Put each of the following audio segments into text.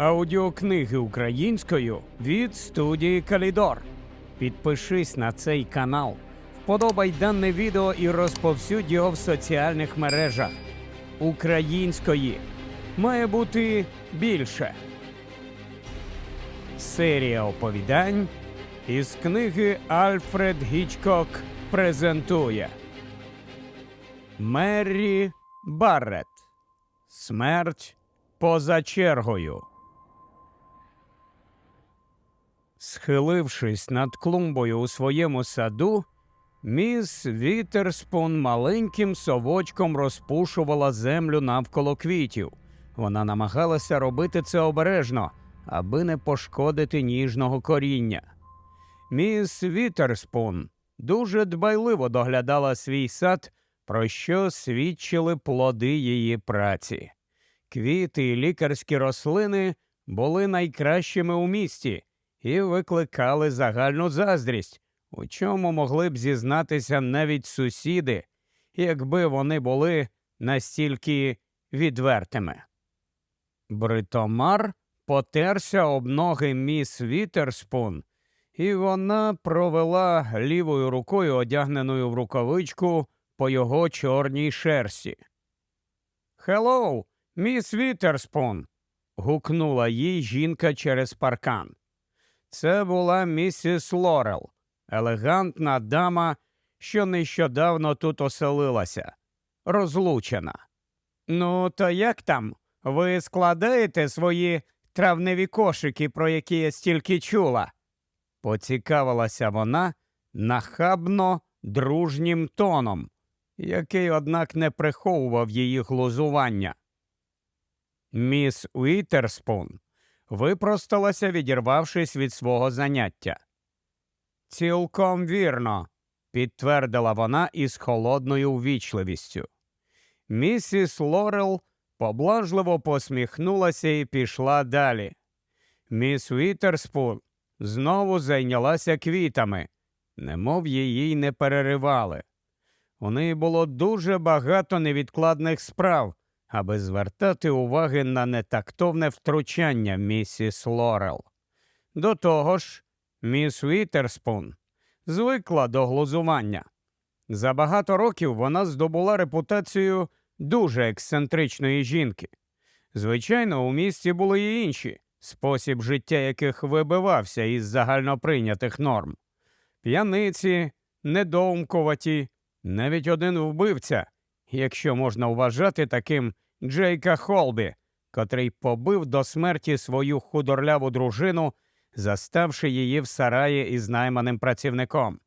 аудіокниги українською від студії Калідор. Підпишись на цей канал, вподобай дане відео і розповсюдь його в соціальних мережах. Української має бути більше. Серія оповідань із книги Альфред Гічкок презентує Меррі Баррет. Смерть поза чергою. Схилившись над клумбою у своєму саду, міс Вітерспун маленьким совочком розпушувала землю навколо квітів. Вона намагалася робити це обережно, аби не пошкодити ніжного коріння. Міс Вітерспун дуже дбайливо доглядала свій сад, про що свідчили плоди її праці. Квіти і лікарські рослини були найкращими у місті і викликали загальну заздрість, у чому могли б зізнатися навіть сусіди, якби вони були настільки відвертими. Бритомар потерся об ноги міс Вітерспун, і вона провела лівою рукою, одягненою в рукавичку, по його чорній шерсті. Хеллоу, міс Вітерспун. гукнула їй жінка через паркан. Це була місіс Лорел, елегантна дама, що нещодавно тут оселилася, розлучена. Ну, то як там? Ви складаєте свої травневі кошики, про які я стільки чула? поцікавилася вона нахабно дружнім тоном, який, однак, не приховував її глузування. Міс Уітерспун випросталася, відірвавшись від свого заняття. Цілком вірно, підтвердила вона із холодною ввічливістю. Місіс Лорел поблажливо посміхнулася і пішла далі. Міс Вітерспун знову зайнялася квітами, немов її не переривали. У неї було дуже багато невідкладних справ, аби звертати уваги на нетактовне втручання місіс Лорел. До того ж, міс Вітерспун звикла до глузування. За багато років вона здобула репутацію дуже ексцентричної жінки. Звичайно, у місті були й інші, спосіб життя яких вибивався із загальноприйнятих норм. П'яниці, недоумкуваті, навіть один вбивця, якщо можна вважати таким Джейка Холбі, котрий побив до смерті свою худорляву дружину, заставши її в сараї із найманим працівником.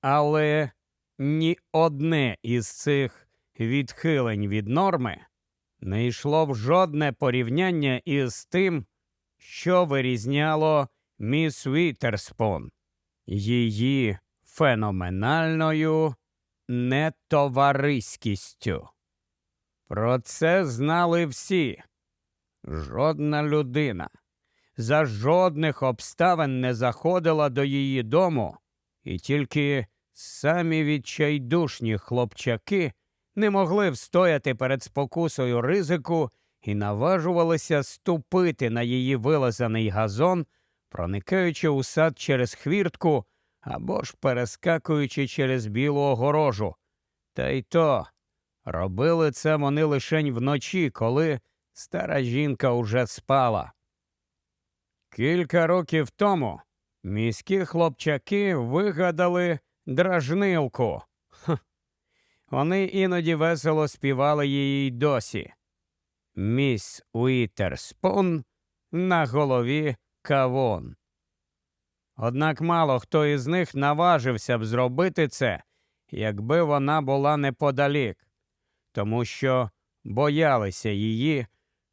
Але ні одне із цих відхилень від норми не йшло в жодне порівняння із тим, що вирізняло міс Вітерспун, її феноменальною нетовариськістю. Про це знали всі. Жодна людина за жодних обставин не заходила до її дому, і тільки самі відчайдушні хлопчаки не могли встояти перед спокусою ризику і наважувалися ступити на її вилазаний газон, проникаючи у сад через хвіртку або ж перескакуючи через білу огорожу. Та й то робили це вони лишень вночі, коли стара жінка уже спала. Кілька років тому міські хлопчаки вигадали дражнилку. Вони іноді весело співали її й досі. Міс Уітерспун на голові кавон. Однак мало хто із них наважився б зробити це, якби вона була неподалік, тому що боялися її,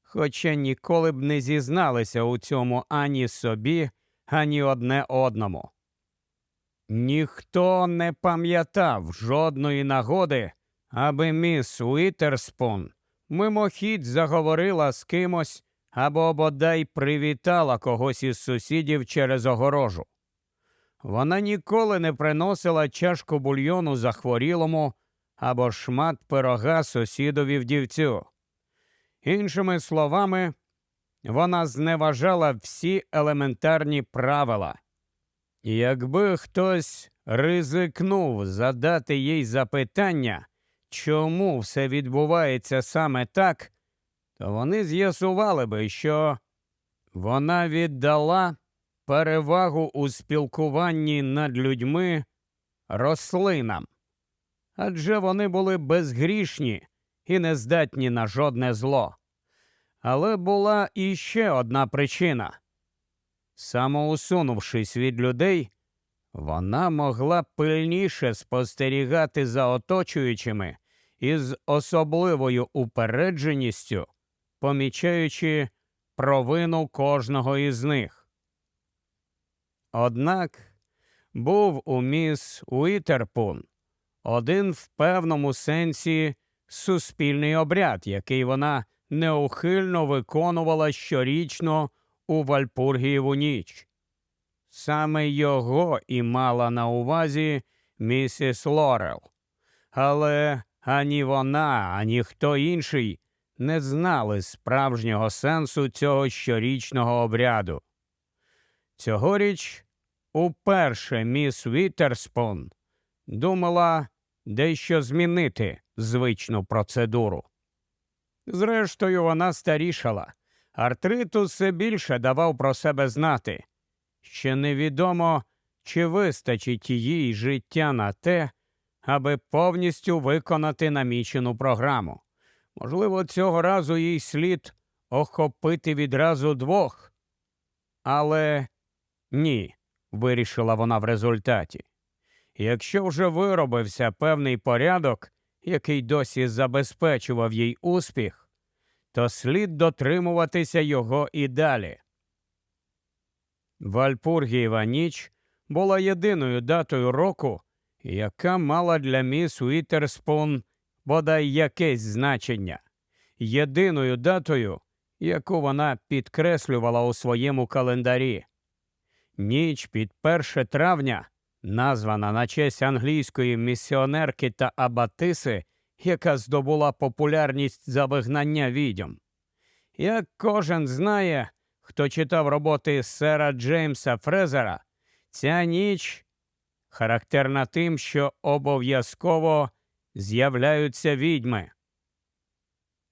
хоча ніколи б не зізналися у цьому ані собі, ані одне одному. Ніхто не пам'ятав жодної нагоди, аби міс Уітерспун мимохідь заговорила з кимось або бодай привітала когось із сусідів через огорожу. Вона ніколи не приносила чашку бульйону захворілому або шмат пирога сусідові вдівцю. Іншими словами, вона зневажала всі елементарні правила. Якби хтось ризикнув задати їй запитання, чому все відбувається саме так, то вони з'ясували би, що вона віддала перевагу у спілкуванні над людьми рослинам, адже вони були безгрішні і не здатні на жодне зло. Але була іще одна причина. Самоусунувшись від людей, вона могла пильніше спостерігати за оточуючими і з особливою упередженістю, помічаючи провину кожного із них. Однак був у міс Уітерпун один в певному сенсі суспільний обряд, який вона неухильно виконувала щорічно у Вальпургієву ніч. Саме його і мала на увазі місіс Лорел. Але ані вона, ані хто інший не знали справжнього сенсу цього щорічного обряду. Цьогоріч уперше міс Вітерспун думала дещо змінити звичну процедуру. Зрештою, вона старішала. Артритус все більше давав про себе знати. Ще невідомо, чи вистачить їй життя на те, аби повністю виконати намічену програму. Можливо, цього разу їй слід охопити відразу двох. Але ні, вирішила вона в результаті. Якщо вже виробився певний порядок, який досі забезпечував їй успіх, то слід дотримуватися його і далі. Вальпургієва ніч була єдиною датою року, яка мала для міс Уітерспун бодай якесь значення, єдиною датою, яку вона підкреслювала у своєму календарі. Ніч під 1 травня, названа на честь англійської місіонерки та абатиси, яка здобула популярність за вигнання відьом. Як кожен знає, хто читав роботи сера Джеймса Фрезера, ця ніч характерна тим, що обов'язково з'являються відьми.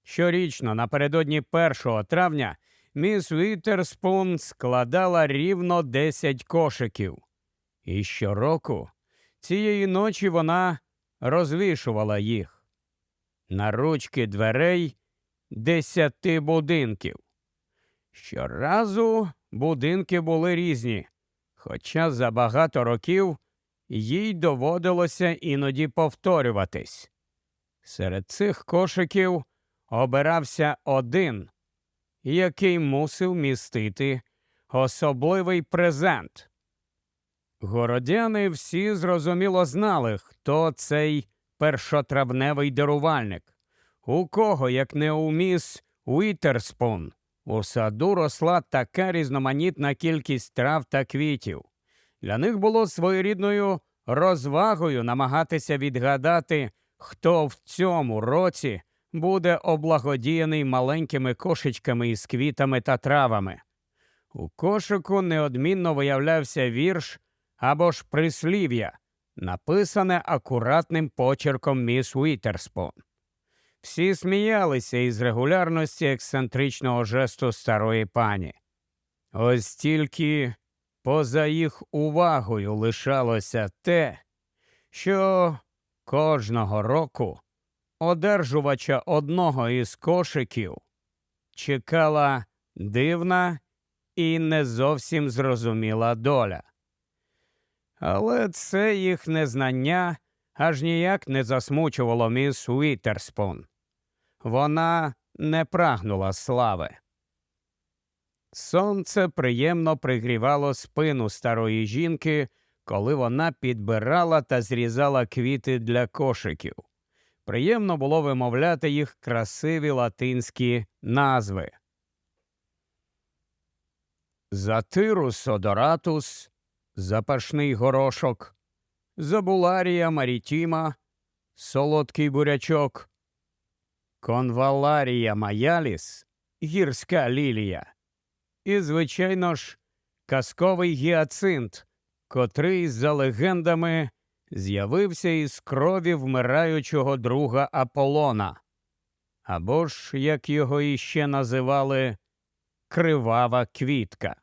Щорічно, напередодні 1 травня, міс Вітерспун складала рівно 10 кошиків. І щороку цієї ночі вона розвішувала їх на ручки дверей десяти будинків. Щоразу будинки були різні, хоча за багато років їй доводилося іноді повторюватись. Серед цих кошиків обирався один, який мусив містити особливий презент. Городяни всі зрозуміло знали, хто цей першотравневий дарувальник, у кого, як не у міс Уітерспун, у саду росла така різноманітна кількість трав та квітів. Для них було своєрідною розвагою намагатися відгадати, хто в цьому році буде облагодіяний маленькими кошечками із квітами та травами. У кошику неодмінно виявлявся вірш або ж прислів'я, написане акуратним почерком міс Уітерспун. Всі сміялися із регулярності ексцентричного жесту старої пані. Ось тільки поза їх увагою лишалося те, що кожного року одержувача одного із кошиків чекала дивна і не зовсім зрозуміла доля. Але це їх незнання аж ніяк не засмучувало міс Уітерспун. Вона не прагнула слави. Сонце приємно пригрівало спину старої жінки, коли вона підбирала та зрізала квіти для кошиків. Приємно було вимовляти їх красиві латинські назви. Затирус одоратус, запашний горошок, забуларія марітіма, солодкий бурячок, конваларія маяліс, гірська лілія, і, звичайно ж, казковий гіацинт, котрий, за легендами, з'явився із крові вмираючого друга Аполлона, або ж, як його іще називали, кривава квітка.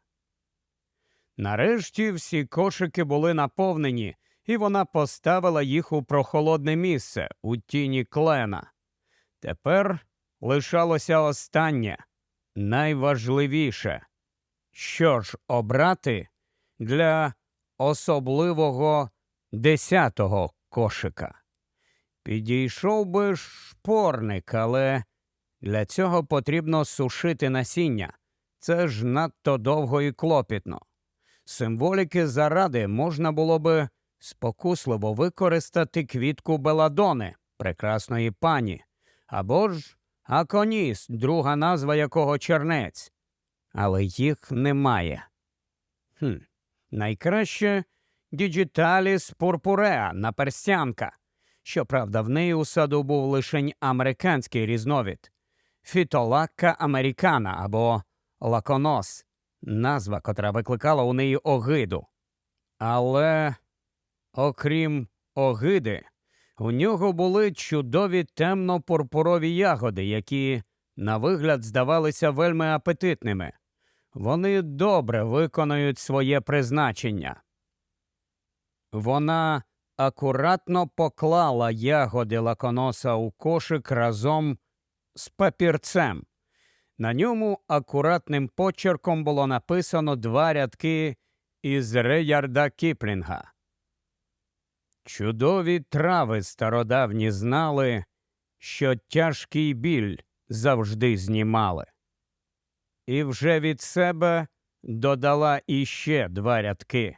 Нарешті всі кошики були наповнені, і вона поставила їх у прохолодне місце у тіні клена. Тепер лишалося останнє, найважливіше. Що ж обрати для особливого десятого кошика? Підійшов би шпорник, але для цього потрібно сушити насіння. Це ж надто довго і клопітно. Символіки заради можна було би спокусливо використати квітку Беладони, прекрасної пані, або ж Аконіс, друга назва якого чернець. Але їх немає. Хм, Найкраще Діджіталіс Пурпуреа наперстянка. Щоправда, в неї у саду був лишень американський різновид Фітолакка американа або лаконос, назва, котра викликала у неї огиду. Але, окрім огиди, у нього були чудові темно-пурпурові ягоди, які, на вигляд, здавалися вельми апетитними. Вони добре виконують своє призначення. Вона акуратно поклала ягоди лаконоса у кошик разом з папірцем. На ньому акуратним почерком було написано два рядки із Реярда Кіплінга. Чудові трави стародавні знали, що тяжкий біль завжди знімали. І вже від себе додала іще два рядки.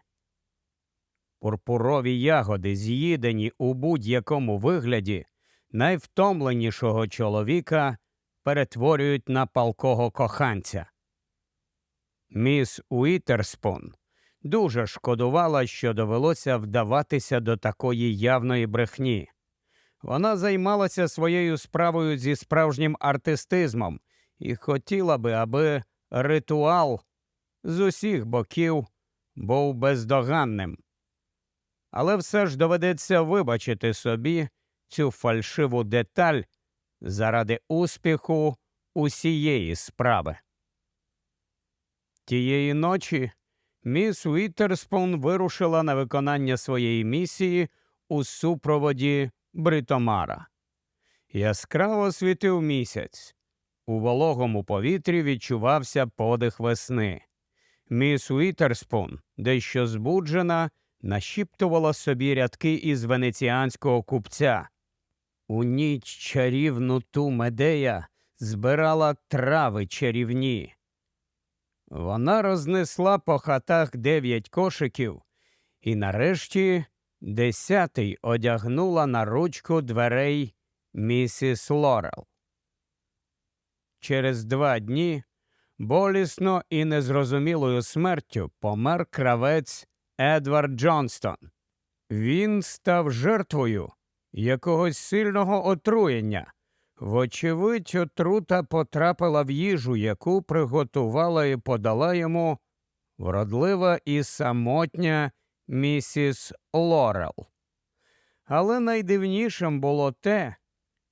Пурпурові ягоди, з'їдені у будь-якому вигляді, найвтомленішого чоловіка перетворюють на палкого коханця. Міс Уітерспун дуже шкодувала, що довелося вдаватися до такої явної брехні. Вона займалася своєю справою зі справжнім артистизмом і хотіла би, аби ритуал з усіх боків був бездоганним. Але все ж доведеться вибачити собі цю фальшиву деталь заради успіху усієї справи. Тієї ночі міс Вітерспун вирушила на виконання своєї місії у супроводі Бритомара. Яскраво світив місяць. У вологому повітрі відчувався подих весни. Міс Вітерспун, дещо збуджена, нашіптувала собі рядки із венеціанського купця. У ніч чарівну ту медея збирала трави чарівні. Вона рознесла по хатах дев'ять кошиків і нарешті десятий одягнула на ручку дверей місіс Лорел. Через два дні болісно і незрозумілою смертю помер кравець Едвард Джонстон. Він став жертвою якогось сильного отруєння. Вочевидь, отрута потрапила в їжу, яку приготувала і подала йому вродлива і самотня місіс Лорел. Але найдивнішим було те,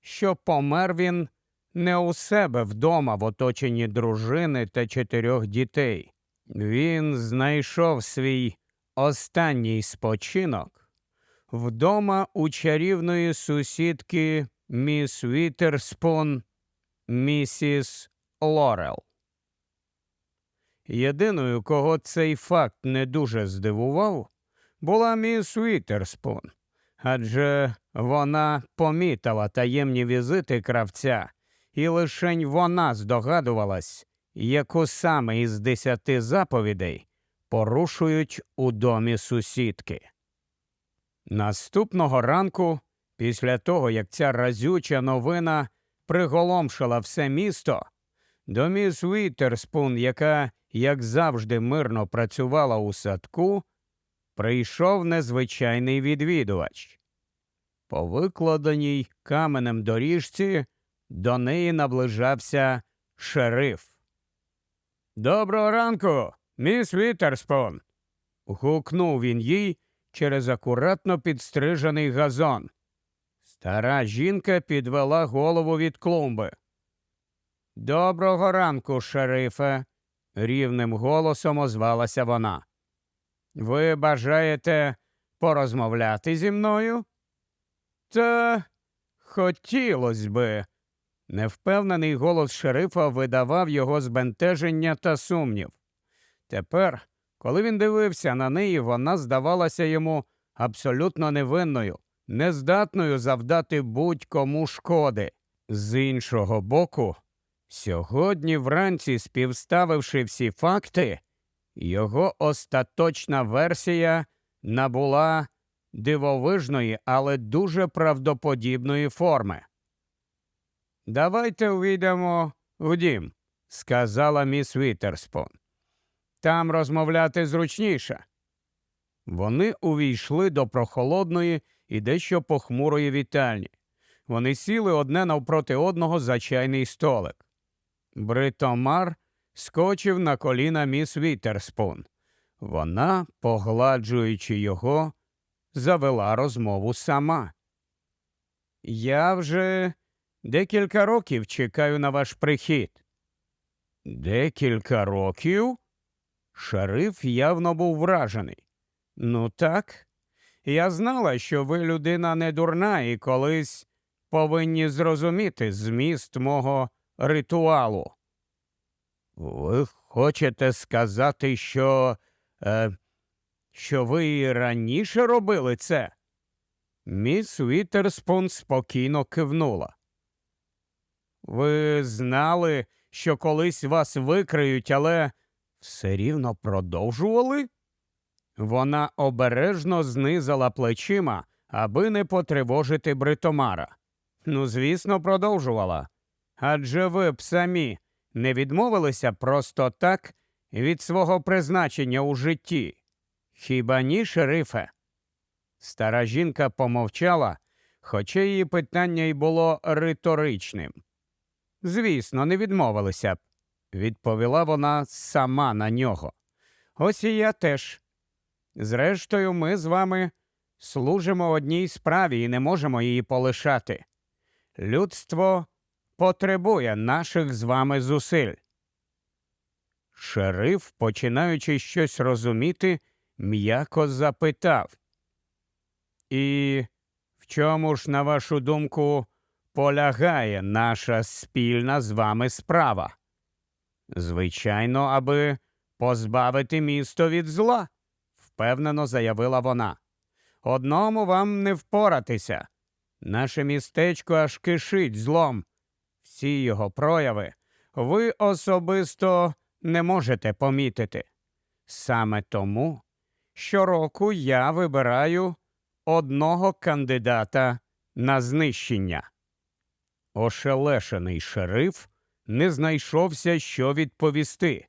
що помер він не у себе вдома в оточенні дружини та чотирьох дітей. Він знайшов свій останній спочинок вдома у чарівної сусідки міс Вітерспун, місіс Лорел. Єдиною, кого цей факт не дуже здивував, була міс Вітерспун, адже вона помітила таємні візити кравця, і лишень вона здогадувалась, яку саме із десяти заповідей порушують у домі сусідки. Наступного ранку, після того, як ця разюча новина приголомшила все місто, до міс Вітерспун, яка, як завжди, мирно працювала у садку, прийшов незвичайний відвідувач. По викладеній каменем доріжці до неї наближався шериф. Доброго ранку, міс Вітерспон. гукнув він їй через акуратно підстрижений газон. Стара жінка підвела голову від клумби. Доброго ранку, шерифе, рівним голосом озвалася вона. Ви бажаєте порозмовляти зі мною? Та хотілось би. Невпевнений голос шерифа видавав його збентеження та сумнів. Тепер, коли він дивився на неї, вона здавалася йому абсолютно невинною, нездатною завдати будь-кому шкоди. З іншого боку, сьогодні вранці, співставивши всі факти, його остаточна версія набула дивовижної, але дуже правдоподібної форми. Давайте увійдемо в дім, сказала міс Вітерспон. Там розмовляти зручніше. Вони увійшли до прохолодної і дещо похмурої вітальні. Вони сіли одне навпроти одного за чайний столик. Бритомар скочив на коліна міс Вітерспун. Вона, погладжуючи його, завела розмову сама. Я вже декілька років чекаю на ваш прихід. Декілька років? Шериф явно був вражений. Ну так. Я знала, що ви людина не дурна і колись повинні зрозуміти зміст мого ритуалу. Ви хочете сказати, що. Е, що ви раніше робили це? Міс Вітерспун спокійно кивнула. Ви знали, що колись вас викриють, але все рівно продовжували? Вона обережно знизала плечима, аби не потривожити Бритомара. Ну, звісно, продовжувала. Адже ви б самі не відмовилися просто так від свого призначення у житті. Хіба ні, шерифе? Стара жінка помовчала, хоча її питання й було риторичним. Звісно, не відмовилися б, відповіла вона сама на нього. Ось і я теж. Зрештою, ми з вами служимо одній справі і не можемо її полишати. Людство потребує наших з вами зусиль. Шериф, починаючи щось розуміти, м'яко запитав. І в чому ж, на вашу думку, полягає наша спільна з вами справа? Звичайно, аби позбавити місто від зла, впевнено заявила вона. Одному вам не впоратися. Наше містечко аж кишить злом. Всі його прояви ви особисто не можете помітити. Саме тому щороку я вибираю одного кандидата на знищення. Ошелешений шериф не знайшовся, що відповісти.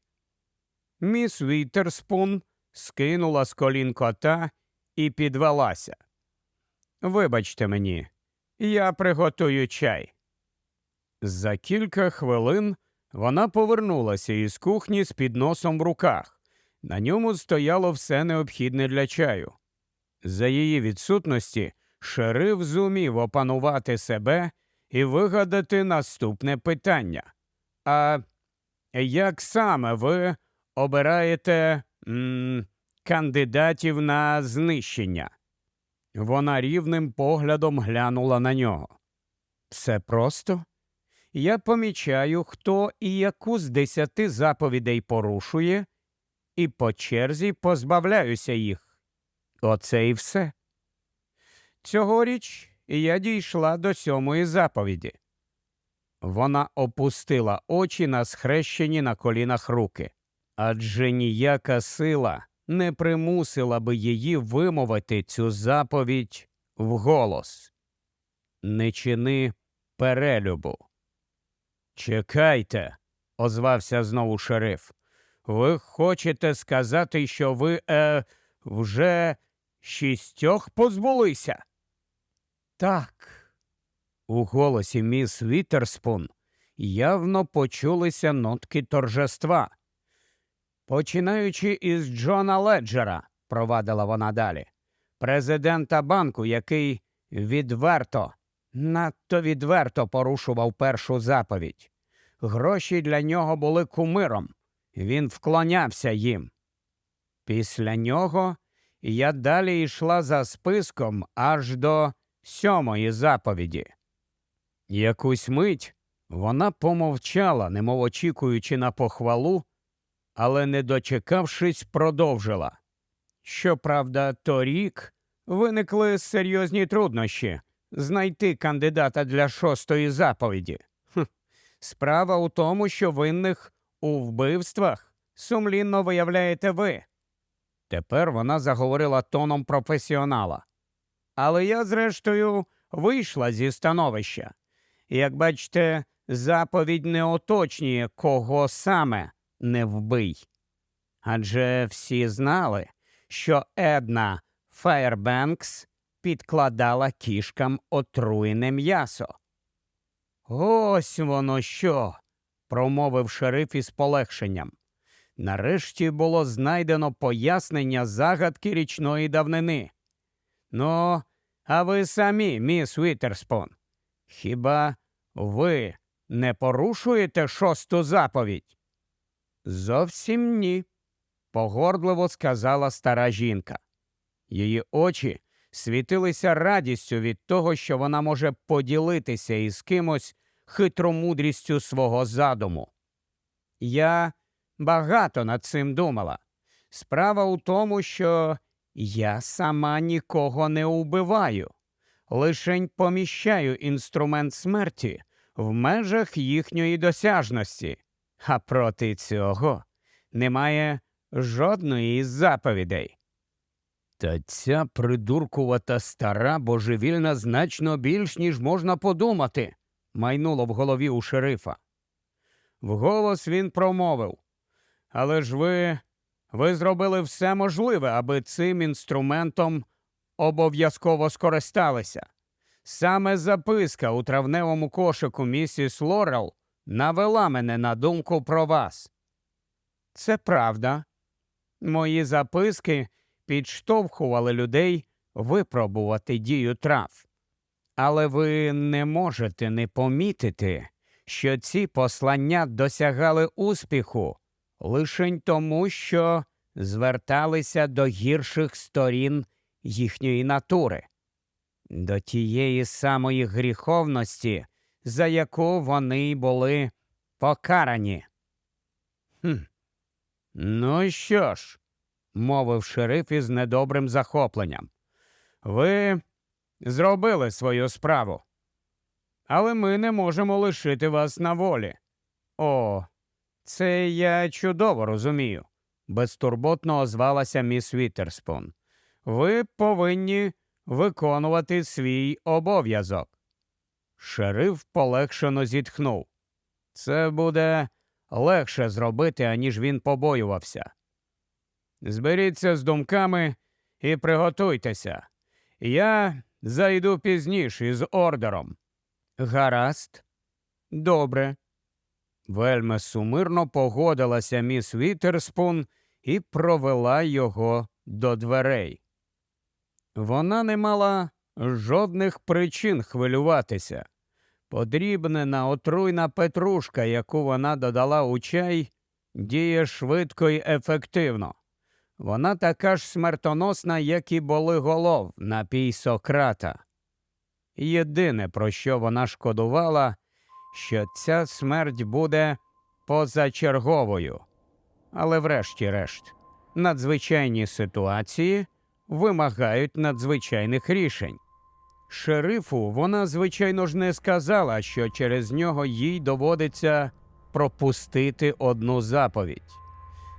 Міс Вітерспун скинула з колін кота і підвелася. Вибачте мені, я приготую чай. За кілька хвилин вона повернулася із кухні з підносом в руках. На ньому стояло все необхідне для чаю. За її відсутності шериф зумів опанувати себе і вигадати наступне питання. А як саме ви обираєте м, кандидатів на знищення? Вона рівним поглядом глянула на нього. Все просто. Я помічаю, хто і яку з десяти заповідей порушує, і по черзі позбавляюся їх. Оце і все. Цьогоріч я дійшла до сьомої заповіді. Вона опустила очі на схрещені на колінах руки, адже ніяка сила не примусила би її вимовити цю заповідь вголос. Не чини перелюбу. Чекайте, озвався знову шериф. Ви хочете сказати, що ви е, вже шістьох позбулися? Так. У голосі міс Вітерспун явно почулися нотки торжества. Починаючи із Джона Леджера, провадила вона далі, президента банку, який відверто, надто відверто порушував першу заповідь. Гроші для нього були кумиром, він вклонявся їм. Після нього я далі йшла за списком аж до сьомої заповіді. Якусь мить вона помовчала, немов очікуючи на похвалу, але, не дочекавшись, продовжила. Щоправда, торік виникли серйозні труднощі знайти кандидата для шостої заповіді. Справа у тому, що винних у вбивствах сумлінно виявляєте ви. Тепер вона заговорила тоном професіонала. Але я, зрештою, вийшла зі становища. Як бачите, заповідь не уточнює, кого саме не вбий. Адже всі знали, що Една Фаєрбенкс підкладала кішкам отруєне м'ясо. Ось воно що, промовив шериф із полегшенням. Нарешті було знайдено пояснення загадки річної давнини. Ну, а ви самі, міс Вітерспон, хіба ви не порушуєте шосту заповідь? Зовсім ні, погордливо сказала стара жінка. Її очі світилися радістю від того, що вона може поділитися із кимось хитромудрістю свого задуму. Я багато над цим думала. Справа у тому, що я сама нікого не убиваю, лишень поміщаю інструмент смерті в межах їхньої досяжності, а проти цього немає жодної із заповідей. Та ця придуркувата стара божевільна значно більш, ніж можна подумати, майнуло в голові у шерифа. Вголос він промовив. Але ж ви, ви зробили все можливе, аби цим інструментом обов'язково скористалися. Саме записка у травневому кошику місіс Лорел навела мене на думку про вас. Це правда. Мої записки підштовхували людей випробувати дію трав. Але ви не можете не помітити, що ці послання досягали успіху лишень тому, що зверталися до гірших сторін їхньої натури, до тієї самої гріховності, за яку вони були покарані. Хм. Ну що ж, мовив шериф із недобрим захопленням. Ви зробили свою справу. Але ми не можемо лишити вас на волі. О, це я чудово розумію, безтурботно озвалася міс Вітерспун. Ви повинні виконувати свій обов'язок. Шериф полегшено зітхнув. Це буде легше зробити, аніж він побоювався. Зберіться з думками і приготуйтеся. Я зайду пізніше із ордером. Гаразд, добре. Вельми сумирно погодилася міс Вітерспун і провела його до дверей. Вона не мала жодних причин хвилюватися. Подрібнена отруйна петрушка, яку вона додала у чай, діє швидко й ефективно. Вона така ж смертоносна, як і болиголов, напій Сократа. Єдине, про що вона шкодувала, що ця смерть буде позачерговою. Але, врешті-решт, надзвичайні ситуації вимагають надзвичайних рішень. Шерифу вона, звичайно ж, не сказала, що через нього їй доводиться пропустити одну заповідь.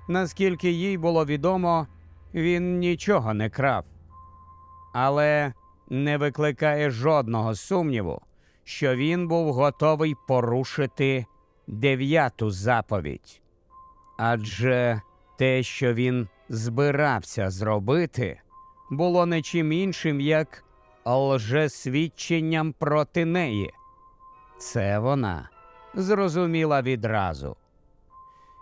Наскільки їй було відомо, він нічого не крав, але не викликає жодного сумніву, що він був готовий порушити дев'яту заповідь. Адже те, що він збирався зробити, було не чим іншим, як лжесвідченням проти неї. Це вона зрозуміла відразу.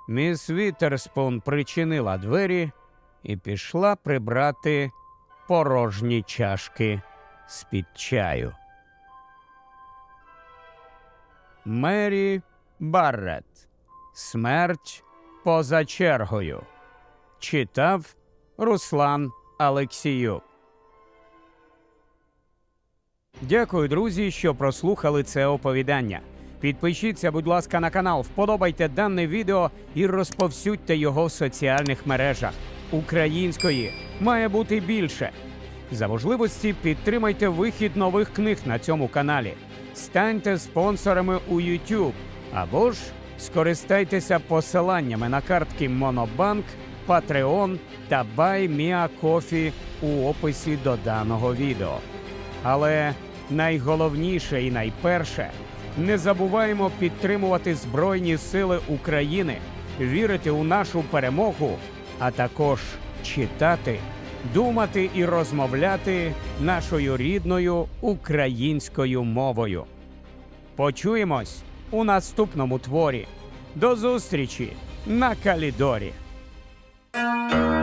Міс Вітерспун причинила двері і пішла прибрати порожні чашки з-під чаю. Мері Баррет. Смерть поза чергою. Читав Руслан Алексіюк. Дякую, друзі, що прослухали це оповідання. Підпишіться, будь ласка, на канал, вподобайте дане відео і розповсюдьте його в соціальних мережах. Української має бути більше. За можливості підтримайте вихід нових книг на цьому каналі. Станьте спонсорами у YouTube або ж скористайтеся посиланнями на картки Монобанк, Patreon та BuyMeACoffee у описі до даного відео. Але найголовніше і найперше не забуваємо підтримувати Збройні Сили України, вірити у нашу перемогу, а також читати, думати і розмовляти нашою рідною українською мовою. Почуємось у наступному творі. До зустрічі на Калідорі! Música